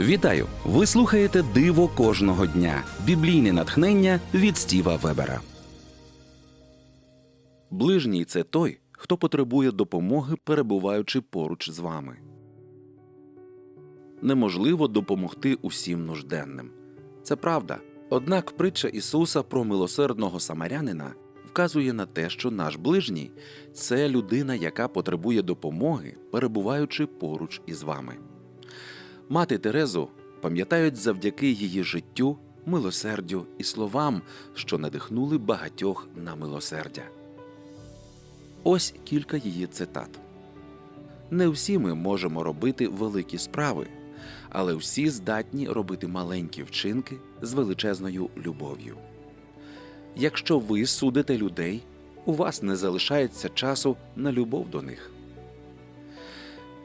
Вітаю! Ви слухаєте Диво кожного дня. Біблійне натхнення від Стіва Вебера. Ближній це той, хто потребує допомоги, перебуваючи поруч з вами. Неможливо допомогти усім нужденним. Це правда. Однак притча Ісуса про милосердного самарянина вказує на те, що наш ближній це людина, яка потребує допомоги, перебуваючи поруч із вами. Мати Терезу пам'ятають завдяки її життю, милосердю і словам, що надихнули багатьох на милосердя. Ось кілька її цитат. Не всі ми можемо робити великі справи, але всі здатні робити маленькі вчинки з величезною любов'ю. Якщо ви судите людей, у вас не залишається часу на любов до них.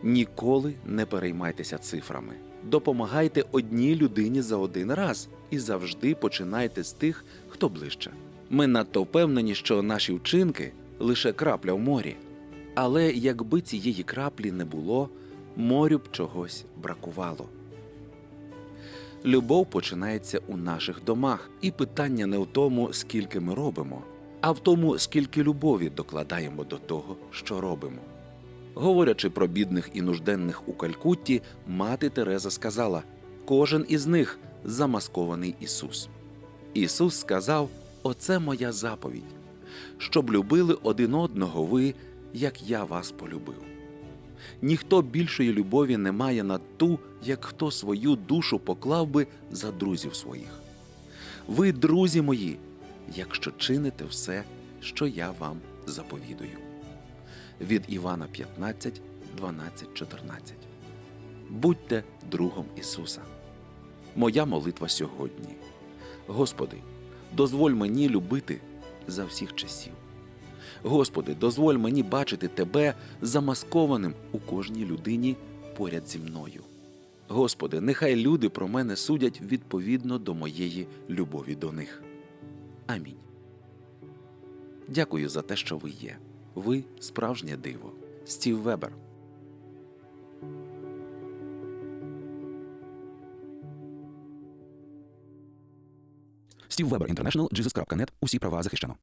Ніколи не переймайтеся цифрами. Допомагайте одній людині за один раз і завжди починайте з тих, хто ближче. Ми надто впевнені, що наші вчинки лише крапля в морі. Але якби цієї краплі не було, морю б чогось бракувало. Любов починається у наших домах, і питання не в тому, скільки ми робимо, а в тому, скільки любові докладаємо до того, що робимо. Говорячи про бідних і нужденних у Калькутті, мати Тереза сказала: кожен із них замаскований Ісус. Ісус сказав: Оце моя заповідь, щоб любили один одного ви, як я вас полюбив. Ніхто більшої любові не має на ту, як хто свою душу поклав би за друзів своїх. Ви, друзі мої, якщо чините все, що я вам заповідую від Івана 15, 12, 14. Будьте другом Ісуса. Моя молитва сьогодні. Господи, дозволь мені любити за всіх часів. Господи, дозволь мені бачити Тебе замаскованим у кожній людині поряд зі мною. Господи, нехай люди про мене судять відповідно до моєї любові до них. Амінь. Дякую за те, що ви є. Ви справжнє диво. Стів Вебер. Стів Вебер Інтернешнл, Jesus.net. Усі права захищено.